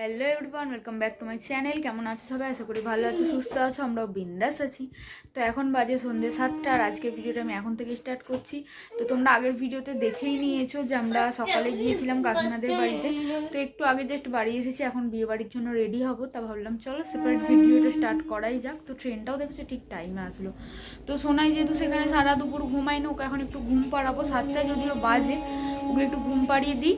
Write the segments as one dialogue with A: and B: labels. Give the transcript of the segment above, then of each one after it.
A: Hello everyone welcome back to my channel কেমন আছো সবাই? আশা করি ভালো আছো, সুস্থ আছো, আমরাও বিন্দাস আছি। তো এখন বাজে সন্ধ্যে সাতটা আর আজকের ভিডিওটা আমি এখন থেকে স্টার্ট করছি। তো তোমরা আগের ভিডিওতে দেখেই নিয়েছো যে আমরা সকালে গিয়েছিলাম কাকিমাদের বাড়িতে। তো একটু আগে জাস্ট বাড়ি এসেছি, এখন বিয়ে বাড়ির জন্য রেডি হব। তা ভাবলাম, চলো সেপারেট ভিডিওটা স্টার্ট করাই যাক। তো ট্রেনটাও দেখছ, ঠিক টাইমে আসলো। তো সোনাই যেহেতু সেখানে সারা দুপুর ঘুমাই না, ওকে এখন একটু ঘুম পাড়াবো। সাতটায় যদিও বাজে, ওকে একটু ঘুম পাড়িয়ে দিই।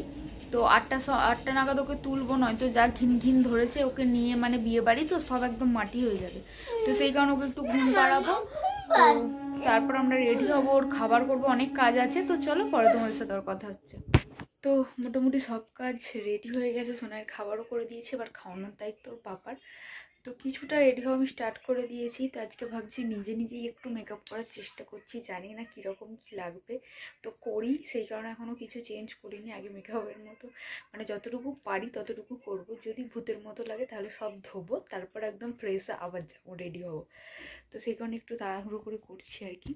A: তো আটটা আটটা নাগাদ ওকে তুলবো, নয়তো যা ঘিন ঘিন ধরেছে ওকে নিয়ে মানে বিয়ে বাড়ি, তো সব একদম মাটি হয়ে যাবে। তো সেই কারণে ওকে একটু ঘুম পাড়াবো। তারপর আমরা রেডি হব, ওর খাবার করব, অনেক কাজ আছে। তো চলো পরে তোমাদের সাথে ওর কথা হচ্ছে। তো মোটামুটি সব কাজ রেডি হয়ে গেছে সোনার খাবারও করে দিয়েছে, এবার খাওয়ানোর দায়িত্ব পাপার। তো কিছুটা রেডি হওয়া আমি স্টার্ট করে দিয়েছি। তো আজকে ভাবছি নিজে নিজেই একটু মেকআপ করার চেষ্টা করছি, জানি না কীরকম কী লাগবে। তো করি, সেই কারণে এখনও কিছু চেঞ্জ করিনি আগে মেকআপের মতো। মানে যতটুকু পারি ততটুকু করব। যদি ভূতের মতো লাগে তাহলে সব ধোবো, তারপর একদম ফ্রেশ আবার যাব রেডি হব। তো সেই কারণে একটু তাড়াহুড়ো করে করছি আর কি।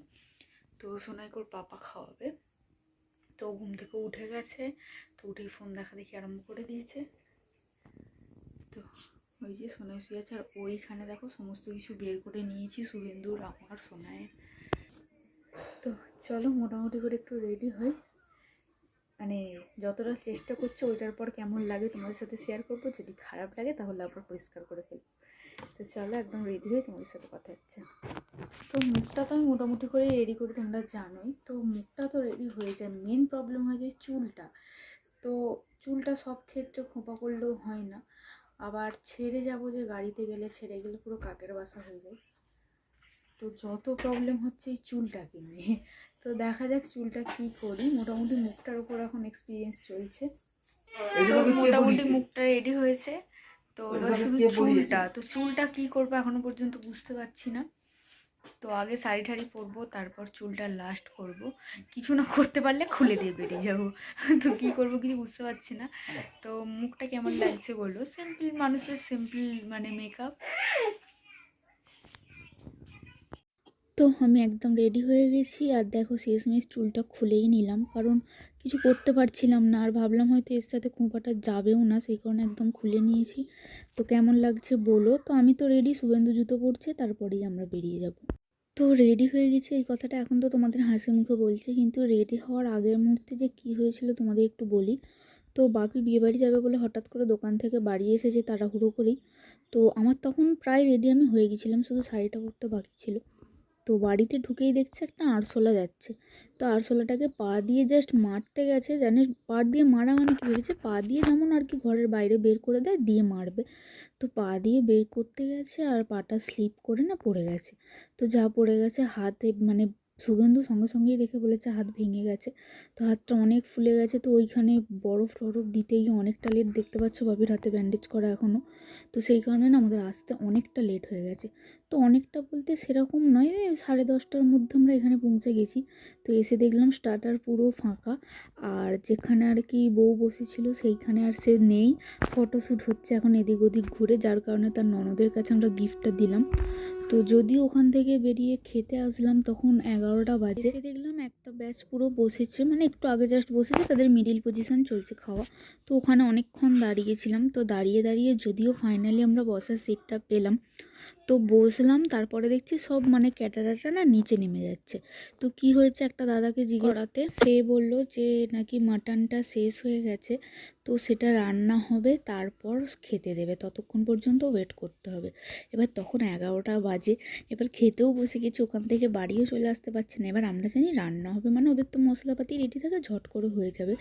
A: তো সোনাইকোর পাপা খাওয়াবে। তো ঘুম থেকে উঠে গেছে। তো উঠেই ফোন দেখা দেখি আরম্ভ করে দিয়েছে। তো ওই যে সোনাই শুয়ে আছে আর ওইখানে দেখো সমস্ত কিছু বের করে নিয়েছি শুভেন্দুর আমার সোনায়ের তো চলো মোটামুটি করে একটু রেডি হই। মানে যতটা চেষ্টা করছি ওইটার পর কেমন লাগে তোমাদের সাথে শেয়ার করব, যদি খারাপ লাগে তাহলে আবার পরিষ্কার করে ফেলব। তো চলো একদম রেডি হয়ে তোমাদের সাথে কথা হচ্ছে। তো মুখটা তো আমি মোটামুটি করে রেডি করি, তোমরা জানোই। তো মুখটা তো রেডি হয়ে যায়। মেন প্রবলেম হয়ে যায় চুলটা। তো চুলটা সব ক্ষেত্রে খোঁপা করলেও হয় না। আবার ছেড়ে যাব যে গাড়িতে গেলে ছেড়ে গেলে পুরো কাকের বাসা হয়ে যায়। তো যত প্রবলেম হচ্ছে এই চুলটাকে নিয়ে। তো দেখা যাক চুলটা কি করি। মোটামুটি মুখটার উপর এখন এক্সপিরিয়েন্স চলছে। মোটামুটি মুখটা রেডি হয়েছে। তো এবার শুধু চুলটা। তো চুলটা কি করব এখনও পর্যন্ত বুঝতে পারছি না। তো আগে শাড়ি ঠাড়ি পরবো, তারপর চুলটা লাস্ট করব। কিছু না করতে পারলে খুলে দিয়ে বেরিয়ে যাব। তো কি করব কিছু বুঝতে পারছি না। তো মুখটা কেমন লাগছে বলো? সিম্পল মানুষের সিম্পল মানে মেকআপ
B: তো আমি একদম রেডি হয়ে গেছি আর দেখো শেষমেশ চুলটা খুলেই নিলাম। কারণ কিছু করতে পারছিলাম না আর ভাবলাম হয়তো এর সাথে খোঁপাটা যাবেও না, সেই কারণে একদম খুলে নিয়েছি। তো কেমন লাগছে বলো? তো আমি তো রেডি শুভেন্দু জুতো পরছে, তারপরেই আমরা বেরিয়ে যাব। তো রেডি হয়ে গেছি, এই কথাটা এখন তো তোমাদের হাসি মুখে বলছি, কিন্তু রেডি হওয়ার আগের মুহূর্তে যে কি হয়েছিল তোমাদের একটু বলি। তো বাপি বিয়েবাড়ি যাবে বলে হঠাৎ করে দোকান থেকে বাড়ি এসেছে তাড়াহুড়ো করেই তো আমার তখন প্রায় রেডি আমি হয়ে গেছিলাম, শুধু শাড়িটা পরতে বাকি ছিল। তো বাড়িতে ঢুকেই দেখছে একটা আরশোলা যাচ্ছে। তো আরশোলাটাকে পা দিয়ে জাস্ট মারতে গেছে, জানিস? পা দিয়ে মারা মানে কি ভেবেছে পা দিয়ে যেমন আর কি ঘরের বাইরে বের করে দেয়, দিয়ে মারবে। তো পা দিয়ে বের করতে গেছে আর পাটা স্লিপ করে না পড়ে গেছে। তো যা পড়ে গেছে হাতে মানে সুগন্ধু সঙ্গে সঙ্গেই দেখে বলেছে হাত ভেঙে গেছে। তো হাতটা অনেক ফুলে গেছে, তো ওইখানে বরফ টরফ দিতে গিয়ে অনেকটা লেট দেখতে পাচ্ছ বাবির হাতে ব্যান্ডেজ করা এখনও তো সেই কারণে না আমাদের আসতে অনেকটা লেট হয়ে গেছে। তো অনেকটা বলতে সেরকম নয় সাড়ে দশটার মধ্যে আমরা এখানে পৌঁছে গেছি। তো এসে দেখলাম স্টার্টার পুরো ফাঁকা। আর যেখানে আর কি বউ বসেছিল সেইখানে আর সে নেই। ফটোশ্যুট হচ্ছে এখন এদিক ওদিক ঘুরে, যার কারণে তার ননদের কাছে আমরা গিফটটা দিলাম। তো যদি ওখান থেকে বেরিয়ে খেতে আসলাম তখন এগারোটা বাজে। এসে দেখলাম একটা ব্যাচ পুরো বসেছে মানে একটু আগে জাস্ট বসেছে, তাদের মিডিল পজিশন চলছে খাওয়া। তো ওখানে অনেকক্ষণ দাঁড়িয়েছিলাম। তো দাঁড়িয়ে দাঁড়িয়ে যদিও ফাইনালি আমরা বসার সিটটা পেলাম। তো বসলাম তারপরে দেখছি সব মানে ক্যাটারাটা না নিচে নেমে যাচ্ছে। তো কি হয়েছে একটা দাদাকে জিজ্ঞেস করাতে? সে বলল যে নাকি মাটনটা শেষ হয়ে গেছে তো সেটা রান্না হবে তারপর খেতে দেবে ততক্ষণ পর্যন্ত ওয়েট করতে হবে। এবার তখন এগারোটা বাজে এবার খেতেও বসে গেছি ওখান থেকে বাড়িও চলে আসতে পারছে না। এবার আমরা জানি রান্না হবে মানে ওদের তো মশলাপাতি রেডি থাকে ঝট করে হয়ে যাবে।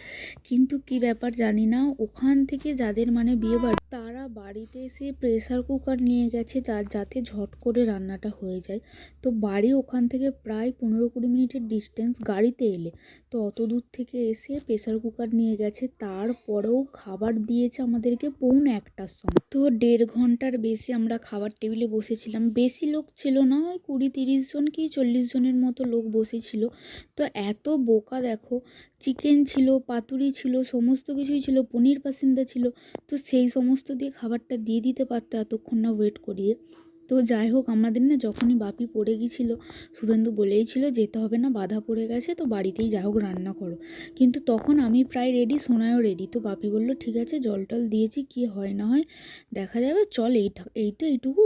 B: কিন্তু কি ব্যাপার জানি না ওখান থেকে যাদের মানে বিয়ে বাড়ি তারা বাড়িতে এসে প্রেসার কুকার নিয়ে গেছে যা যাতে ঝট করে রান্নাটা হয়ে যায়। তো বাড়ি ওখান থেকে প্রায় পনেরো কুড়ি মিনিটের ডিস্টেন্স গাড়িতে এলে। তো অত দূর থেকে এসে প্রেসার কুকার নিয়ে গেছে। তারপরেও খাবার দিয়েছে আমাদেরকে পৌনে একটার সময়। তো দেড় ঘণ্টার বেশি আমরা খাবার টেবিলে বসেছিলাম। বেশি লোক ছিল না, ওই কুড়ি তিরিশ জন কি চল্লিশ জনের মতো লোক বসেছিল। তো এত বোকা দেখো চিকেন ছিল, পাতুরি ছিল, সমস্ত কিছুই ছিল, পনির পাসিন্দা ছিল। তো সেই সমস্ত দিয়ে খাবারটা দিয়ে দিতে পারতো এতক্ষণ না ওয়েট করিয়ে। তো যাই হোক, আমাদের না যখনই বাপি পড়ে গিয়েছিল, শুভেন্দু বলেই ছিল, যেতে হবে না, বাধা পড়ে গেছে, তো বাড়িতেই যাই হোক, রান্না করো। কিন্তু তখন আমি প্রায় রেডি সোনায়ও রেডি তো বাপি বলল, ঠিক আছে, জল টল দিয়েছি, কি হয় না হয়, দেখা যাবে, চল এই এই তো এইটুকু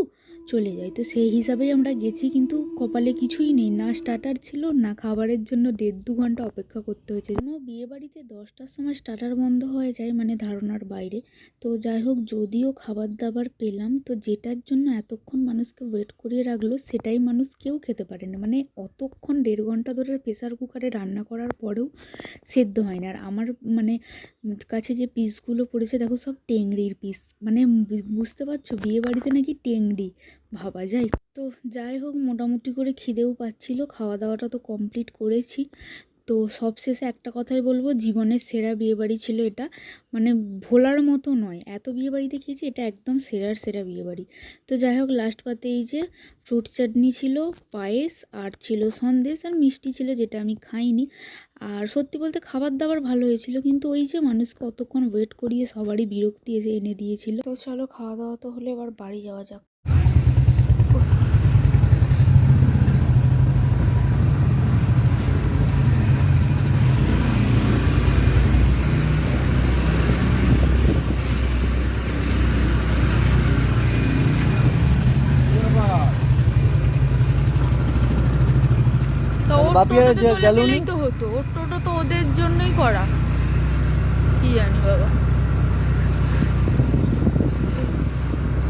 B: চলে যাই তো সেই হিসাবেই আমরা গেছি কিন্তু কপালে কিছুই নেই। না স্টার্টার ছিল, না খাবারের জন্য দেড় দু ঘণ্টা অপেক্ষা করতে হয়েছে। কোনো বিয়ে বাড়িতে দশটার সময় স্টার্টার বন্ধ হয়ে যায় মানে ধারণার বাইরে। তো যাই হোক, যদিও খাবার দাবার পেলাম, তো যেটার জন্য এতক্ষণ মানুষকে ওয়েট করিয়ে রাখল, সেটাই মানুষ কেউ খেতে পারে না মানে অতক্ষণ দেড় ঘণ্টা ধরে প্রেসার কুকারে রান্না করার পরেও সেদ্ধ হয় না আর আমার মানে কাছে যে পিসগুলো পড়েছে, দেখো সব টেংরির পিস মানে বুঝতে পারছ? বিয়ে বাড়িতে নাকি টেংরি ভাবা যায়। তো যাই হোক, মোটামুটি করে খিদেও পাচ্ছিল খাওয়া দাওয়াটা তো কমপ্লিট করেছি। তো সবশেষে একটা কথাই বলব, জীবনের সেরা বিয়েবাড়ি ছিল এটা। মানে ভোলার মতো নয়, এত বিয়েবাড়িতে খেয়েছি এটা একদম সেরার সেরা বিয়েবাড়ি। তো যাই হোক লাস্ট পাতে এই যে ফ্রুট চাটনি ছিল, পায়েস, আর ছিল সন্দেশ, আর মিষ্টি ছিল যেটা আমি খাইনি। আর সত্যি বলতে খাবার দাবার ভালো হয়েছিল, কিন্তু ওই যে মানুষকে অতক্ষণ ওয়েট করিয়ে সবারই বিরক্তি এসে এনে দিয়েছিল। তো চলো খাওয়া দাওয়া তো হলে, এবার বাড়ি যাওয়া যাক।
A: টোটোতে
C: যে গেলুনি?
A: তো হতো। ওর টোটো তো ওদের জন্যই করা। কি জানি বাবা।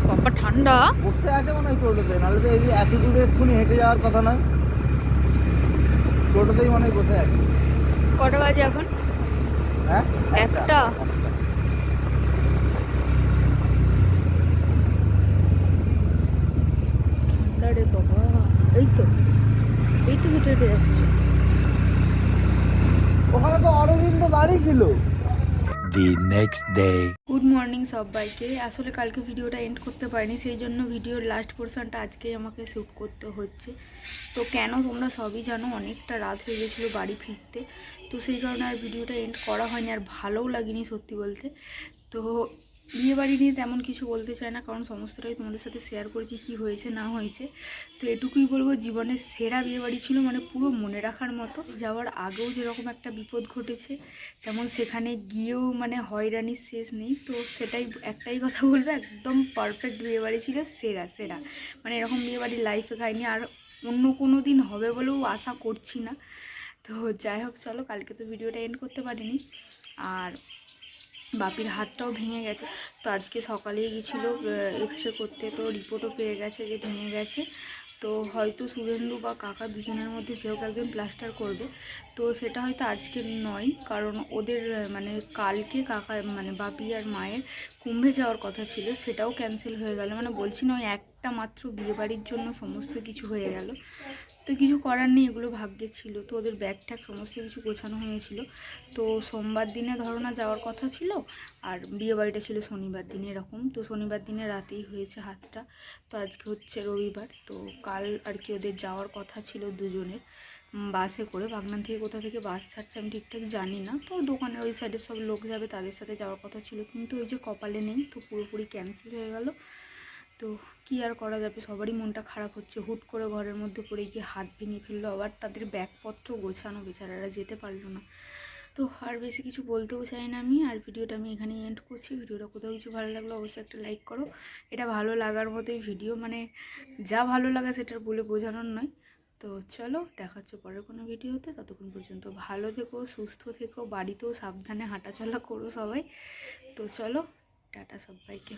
A: বাবা ঠান্ডা।
C: বসে আছে মনে হয় টোটোতে নাহলে তো এই এত দূরে এক্ষুনি হেঁটে যাওয়ার কথা নয়। টোটোতেই মনে হয় বসে আছে।
A: কটা বাজে এখন?
C: হ্যাঁ?
A: একটা? ঠান্ডা রে বাবা এই তো এই তো হেঁটে হেঁটে যাচ্ছে
C: ওখানে তো দাঁড়িয়ে ছিল।
D: The next day
A: good morning সবাইকে। আসলে কালকে ভিডিওটা এন্ড করতে পারিনি সেই জন্য ভিডিওর লাস্ট পোর্শনটা আজকেই আমাকে শ্যুট করতে হচ্ছে। তো কেন তোমরা সবই জানো অনেকটা রাত হয়ে গেছিল বাড়ি ফিরতে। তো সেই কারণে আর ভিডিওটা এন্ড করা হয়নি আর ভালোও লাগেনি সত্যি বলতে। তো বিয়ে বাড়ি নিয়ে তেমন কিছু বলতে চাই না, কারণ সমস্তটাই তোমাদের সাথে শেয়ার করেছি কি হয়েছে, না হয়েছে। তো এটুকুই বলব জীবনের সেরা বিয়ে বাড়ি ছিল মানে পুরো মনে রাখার মতো। যাওয়ার আগেও যেরকম একটা বিপদ ঘটেছে, তেমন সেখানে গিয়েও মানে হয়রানির শেষ নেই। তো সেটাই একটাই কথা বলব, একদম পারফেক্ট বিয়েবাড়ি ছিল, সেরা সেরা। মানে এরকম বিয়েবাড়ি লাইফে খাইনি, আর অন্য কোনো দিন হবে বলেও আশা করছি না। তো যাই হোক, চলো, কালকে তো ভিডিওটা এন্ড করতে পারিনি। আর বাপির হাতটাও ভেঙে গেছে। তো আজকে সকালেই গেছিল এক্স রে করতে। তো রিপোর্টও পেয়ে গেছে যে ভেঙে গেছে। তো হয়তো সুরেন্দু বা কাকা দুজনের মধ্যে সেও একজন প্লাস্টার করবে। তো সেটা হয়তো আজকে নয়, কারণ ওদের মানে কালকে কাকা মানে বাপি আর মায়ের কুম্ভে যাওয়ার কথা ছিল, সেটাও ক্যান্সেল হয়ে গেল। মানে বলছি না, ওই একটা মাত্র বিয়েবাড়ির জন্য সমস্ত কিছু হয়ে গেল। তো কিছু করার নেই, এগুলো ভাগ্যে ছিল। তো ওদের ব্যাগ সমস্ত কিছু গোছানো হয়েছিল। তো সোমবার দিনে ধরো না যাওয়ার কথা ছিল, আর বিয়েবাড়িটা ছিল শনিবার দিনে এরকম। তো শনিবার দিনে রাতেই হয়েছে হাতটা। তো আজকে হচ্ছে রবিবার। তো কাল আর কি ওদের যাওয়ার কথা ছিল দুজনের। বাসে করে বাগনান থেকে কোথা থেকে বাস ছাড়ছে আমি ঠিকঠাক জানি না। তো দোকানের ওই সাইডের সব লোক যাবে, তাদের সাথে যাওয়ার কথা ছিল। কিন্তু ওই যে কপালে নেই, তো পুরোপুরি ক্যান্সেল হয়ে গেল। তো কি আর করা যাবে? সবারই মনটা খারাপ হচ্ছে। হুট করে ঘরের মধ্যে পড়ে গিয়ে হাত ভেঙে ফেলল। আবার তাদের ব্যাগপত্র গোছানো, বেচারারা যেতে পারল না। তো আর বেশি কিছু বলতেও চাই না আমি। আর ভিডিওটা আমি এখানেই এন্ড করছি। ভিডিওটা কোথাও কিছু ভালো লাগল অবশ্যই একটা লাইক করো। এটা ভালো লাগার মতোই ভিডিও মানে যা ভালো লাগা সেটার বলে বোঝানোর নয়। তো চলো দেখাচ্ছ পরের কোনো ভিডিওতে। ততক্ষণ পর্যন্ত ভালো থেকো, সুস্থ থেকো, বাড়িতেও সাবধানে হাঁটাচলা করো সবাই। তো চলো, টাটা সবাইকে।